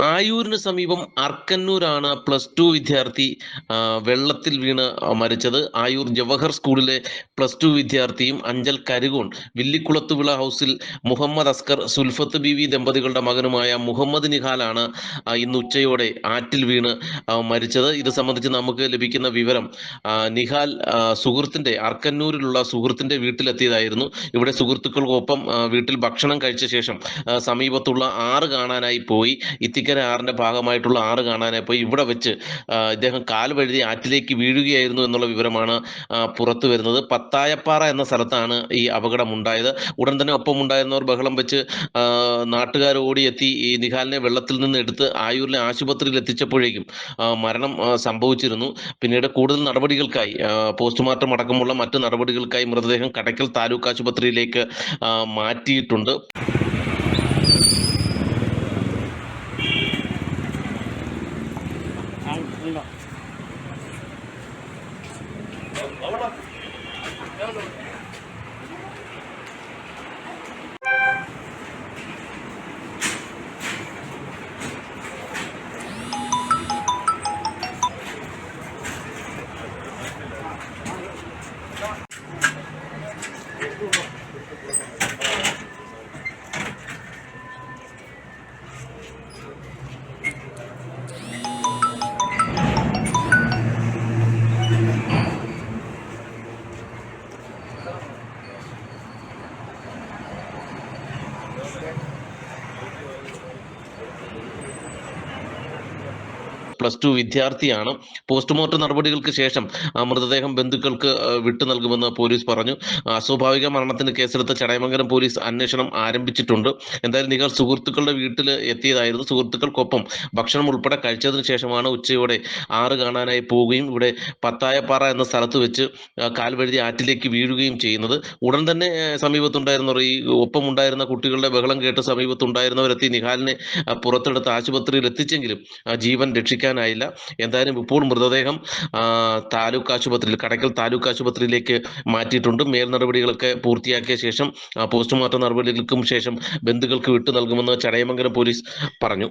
Uh, ആയൂരിന് സമീപം അർക്കന്നൂരാണ് plus two വിദ്യാർത്ഥി വെള്ളത്തിൽ വീണ് മരിച്ചത്. ആയൂർ ജവഹർ സ്കൂളിലെ പ്ലസ് ടു വിദ്യാർത്ഥിയും അഞ്ചൽ കരുകോൺ. വില്ലിക്കുളത്തുവിള ഹൗസിൽ മുഹമ്മദ് അസ്കർ സുൽഫത്ത് ബി വി ദമ്പതികളുടെ മകനുമായ മുഹമ്മദ് നിഹാലാണ് ഇന്ന് ഉച്ചയോടെ ആറ്റിൽ വീണ് മരിച്ചത്. ഇത് സംബന്ധിച്ച് നമുക്ക് ലഭിക്കുന്ന വിവരം നിഹാൽ സുഹൃത്തിന്റെ അർക്കന്നൂരിലുള്ള സുഹൃത്തിന്റെ വീട്ടിലെത്തിയതായിരുന്നു. ഇവിടെ സുഹൃത്തുക്കൾക്കൊപ്പം വീട്ടിൽ ഭക്ഷണം കഴിച്ച ശേഷം സമീപത്തുള്ള ആറ് കാണാനായി പോയി. ഇത്തിക്കര ആറിന്റെ ഭാഗമായിട്ടുള്ള ആറ് കാണാനായി. പോയി ഇവിടെ വെച്ച് ഇദ്ദേഹം കാൽ വഴുതി ആറ്റിലേക്ക് വീഴുകയായിരുന്നു എന്നുള്ള വിവരമാണ് പുറത്തു വരുന്നത്. പത്തായപ്പാറ എന്ന സ്ഥലത്താണ് ഈ അപകടം ഉണ്ടായത് ഉടൻ തന്നെ ഒപ്പമുണ്ടായിരുന്നവർ ബഹളം വെച്ച് നാട്ടുകാർ ഓടിയെത്തി. ഈ നിഹാലിനെ വെള്ളത്തിൽ നിന്ന് എടുത്ത് ആയൂരിലെ ആശുപത്രിയിൽ എത്തിച്ചപ്പോഴേക്കും മരണം സംഭവിച്ചിരുന്നു. പിന്നീട് കൂടുതൽ നടപടികൾക്കായി പോസ്റ്റ്മോർട്ടം അടക്കമുള്ള മറ്റ് നടപടികൾക്കായി മൃതദേഹം കടയ്ക്കൽ താലൂക്ക് ആശുപത്രിയിലേക്ക് ആ, മാറ്റിയിട്ടുണ്ട് awesome. പ്ലസ് ടു വിദ്യാർത്ഥിയാണ്. പോസ്റ്റ്മോർട്ടം നടപടികൾക്ക് ശേഷം മൃതദേഹം ബന്ധുക്കൾക്ക് വിട്ടു നൽകുമെന്ന് പോലീസ് പറഞ്ഞു. അസ്വാഭാവിക മരണത്തിന് കേസെടുത്ത ചടയമംഗലം പോലീസ് അന്വേഷണം ആരംഭിച്ചിട്ടുണ്ട്. എന്തായാലും നിങ്ങൾ സുഹൃത്തുക്കളുടെ വീട്ടിൽ എത്തിയതായിരുന്നു. സുഹൃത്തുക്കൾക്കൊപ്പം ഭക്ഷണം ഉൾപ്പെടെ കഴിച്ചതിന് ശേഷമാണ് ഉച്ചയോടെ ആറ് കാണാനായി പോവുകയും ഇവിടെ പത്തായപ്പാറ എന്ന സ്ഥലത്ത് വെച്ച് കാൽവഴുതി ആറ്റിലേക്ക് വീഴുകയും ചെയ്യുന്നത്. ഉടൻ തന്നെ സമീപത്തുണ്ടായിരുന്നവർ ഈ ഒപ്പം ഉണ്ടായിരുന്ന കുട്ടികളുടെ ബഹളം കേട്ട് സമീപത്തുണ്ടായിരുന്നവരെത്തി നിഹാലിനെ പുറത്തെടുത്ത് ആശുപത്രിയിൽ എത്തിച്ചെങ്കിലും ജീവൻ ജീവൻ രക്ഷിക്കാനായില്ല എന്തായാലും ഇപ്പോൾ മൃതദേഹം താലൂക്ക് ആശുപത്രിയിൽ കടക്കൽ താലൂക്ക് ആശുപത്രിയിലേക്ക് മാറ്റിയിട്ടുണ്ട്. മേൽ നടപടികളൊക്കെ പൂർത്തിയാക്കിയ ശേഷം പോസ്റ്റ്മോർട്ടം നടപടികൾക്കും ശേഷം ബന്ധുക്കൾക്ക് വിട്ടു നൽകുമെന്ന് ചടയമംഗലം പോലീസ് പറഞ്ഞു.